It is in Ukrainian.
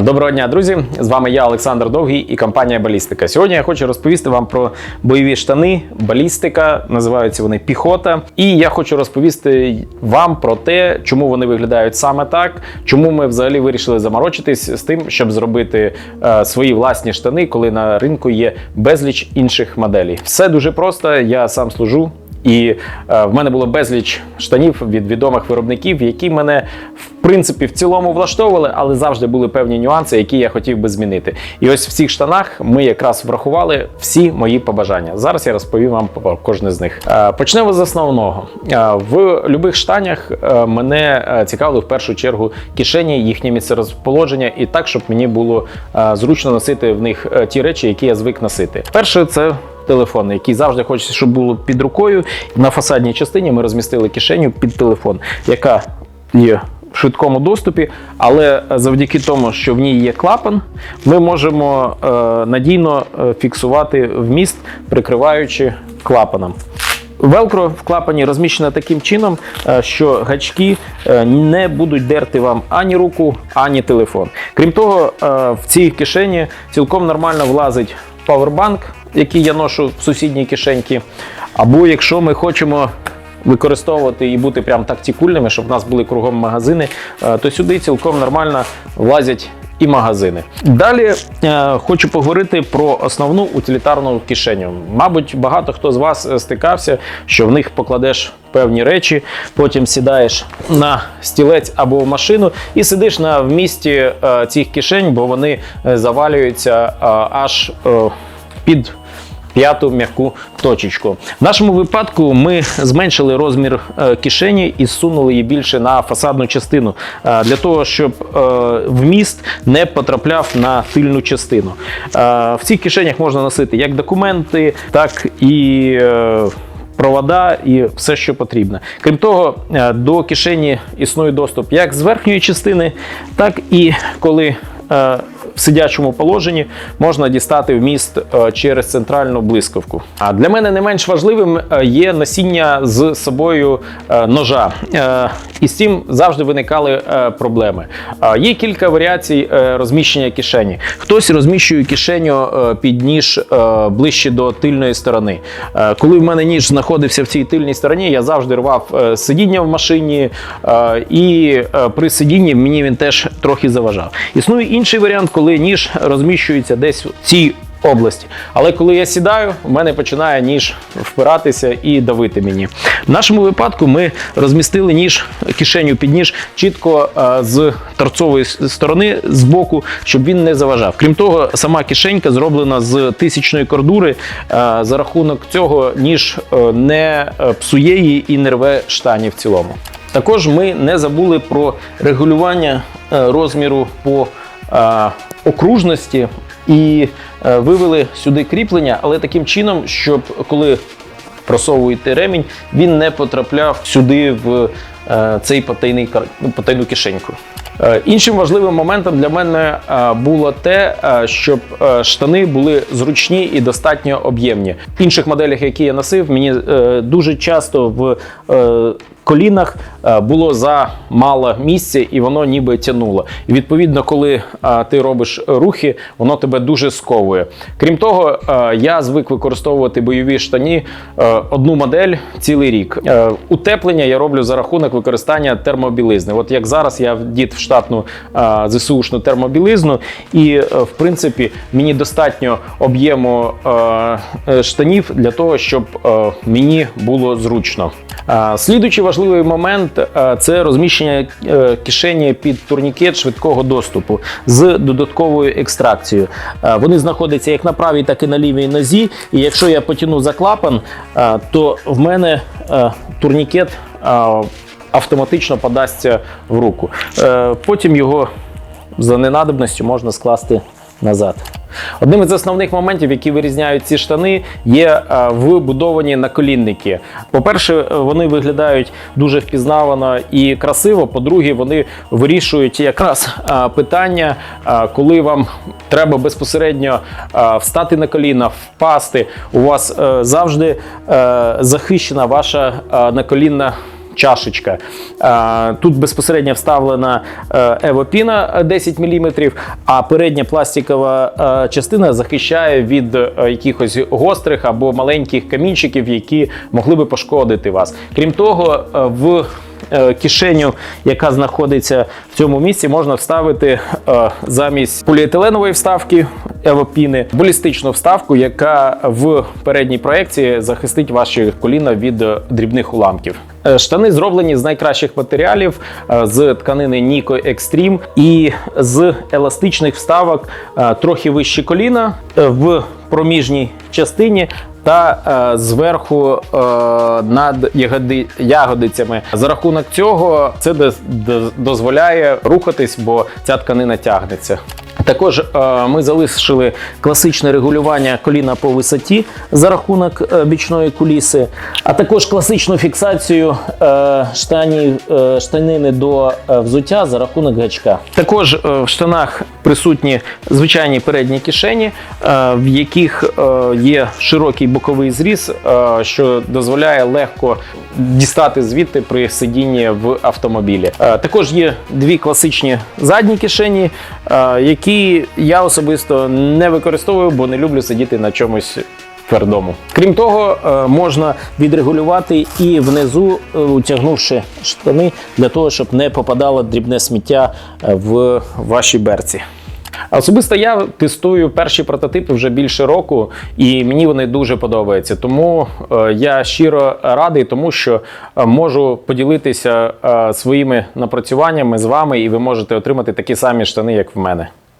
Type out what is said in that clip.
Доброго дня, друзі! З вами я, Олександр Довгий і компанія Балістика. Сьогодні я хочу розповісти вам про бойові штани, балістика, називаються вони піхота. І я хочу розповісти вам про те, чому вони виглядають саме так, чому ми взагалі вирішили заморочитись з тим, щоб зробити е, свої власні штани, коли на ринку є безліч інших моделей. Все дуже просто. Я сам служу. І е, в мене було безліч штанів від відомих виробників, які мене принципі в цілому влаштовували, але завжди були певні нюанси, які я хотів би змінити. І ось в цих штанах ми якраз врахували всі мої побажання. Зараз я розповім вам про кожне з них. Е, почнемо з основного. Е, в любих штанях е, мене цікавили в першу чергу кишені, їхнє місцерозположення, і так, щоб мені було зручно носити в них ті речі, які я звик носити. Перше, це телефон, який завжди хочеться, щоб було під рукою. На фасадній частині ми розмістили кишеню під телефон, яка є швидкому доступі, але завдяки тому, що в ній є клапан, ми можемо е, надійно е, фіксувати вміст, прикриваючи клапаном. Велкро в клапані розміщено таким чином, е, що гачки не будуть дерти вам ані руку, ані телефон. Крім того, в цій кишені цілком нормально влазить павербанк, який я ношу в сусідній кишеньці. Або якщо ми хочемо використовувати і бути прям тактикульними, щоб в нас були кругом магазини, е, то сюди цілком нормально влазять і магазини. Далі е, хочу поговорити про основну утилітарну кишеню. Мабуть, багато хто з вас е, стикався, що в них покладеш певні речі, потім сідаєш на стілець або в машину і сидиш на вмісті е, цих кишень, бо вони е, завалюються е, аж е, під п'яту м'яку точечку. В нашому випадку ми зменшили розмір е, кишені і зсунули її більше на фасадну частину е, для того, щоб е, вміст не потрапляв на тильну частину. В цих кишенях можна носити як документи, так і провода і все, що потрібно. Крім того, до кишені існує доступ як з верхньої частини, так і коли в сидячому положенні можна дістати вміст е, через центральну блискавку. А для мене не менш важливим е, є носіння з собою е, ножа. І з цим завжди виникали проблеми. Є кілька варіацій розміщення кишені. Хтось розміщує кишеню під ніж ближче до тильної сторони. Коли в мене ніж знаходився в цій тильній стороні, я завжди рвав сидіння в машині, і при сидінні мені він теж трохи заважав. Існує інший варіант, коли ніж розміщується десь в цій області. Але коли я сідаю, в мене починає ніж впиратися і давити мені. В нашому випадку ми розмістили ніж, кишеню під ніж чітко е, з торцової сторони з боку, щоб він не заважав. Крім того, сама кишенька зроблена з тисячної кордури. Е, За рахунок цього ніж е, не псує її і не рве штані в цілому. Також ми не забули про регулювання розміру по окружності і е, вивели сюди кріплення, але таким чином, щоб коли просовуєте ремінь, він не потрапляв сюди в цей потайний ну, потайну кишеньку. Е, Іншим важливим моментом для мене е, було те, е, щоб е, штани були зручні і достатньо об'ємні. В інших моделях, які я носив, мені е, дуже часто в е, колінах е, було замало місця і воно ніби тянуло. Відповідно, коли е, ти робиш рухи, воно тебе дуже сковує. Крім того, е, я звик використовувати бойові штані е, одну модель цілий рік. Е, Утеплення я роблю за рахунок використання термобілизни. От як зараз я вдіт в штатну ЗСУшну термобілизну, і е, в принципі мені достатньо об'єму е, е, штанів для того, щоб мені було зручно. Слідуючий важливий момент це розміщення кишені під турнікет швидкого доступу з додатковою екстракцією. Вони знаходяться як на правій, так і на лівій нозі. І якщо я потягну за клапан, то в мене турнікет автоматично подасться в руку. Е, Потім його за ненадобністю можна скласти назад. Одним із основних моментів, які вирізняють ці штани, є е, вбудовані наколінники. По-перше, вони виглядають дуже впізнавано і красиво. По-друге, вони вирішують якраз е, питання, коли вам треба безпосередньо встати на коліна, впасти. У вас завжди захищена ваша наколінна чашечка. Е, Тут безпосередньо вставлена е, евопіна 10 мм, а передня пластикова е, частина захищає від е, якихось гострих або маленьких камінчиків, які могли би пошкодити вас. Крім того, е, в е, кишеню, яка знаходиться в цьому місці, можна вставити е, замість поліетиленової вставки евопіни балістичну вставку, яка в передній проекції захистить ваші коліна від е, дрібних уламків. Е, Штани зроблені з найкращих матеріалів е, з тканини Nico Extreme і з еластичних вставок е, трохи вище коліна е, в проміжній частині та е, зверху е, над ягоди, ягодицями. За рахунок цього це доз- доз- дозволяє рухатись, бо ця тканина тягнеться. Також е, ми залишили класичне регулювання коліна по висоті за рахунок е, бічної куліси, а також класичну фіксацію е, штанів, штанини до взуття за рахунок гачка. Також в штанах присутні звичайні передні кишені, е, в яких е, є широкий боковий зріз, е, що дозволяє легко дістати звідти при сидінні в автомобілі. Також є дві класичні задні кишені, які я особисто не використовую, бо не люблю сидіти на чомусь. Твердому. Крім того, е, можна відрегулювати і внизу, е, утягнувши штани, для того, щоб не попадало дрібне сміття е, в ваші берці. Особисто я тестую перші прототипи вже більше року, і мені вони дуже подобаються. Тому я щиро радий, тому що можу поділитися своїми напрацюваннями з вами, і ви можете отримати такі самі штани, як в мене.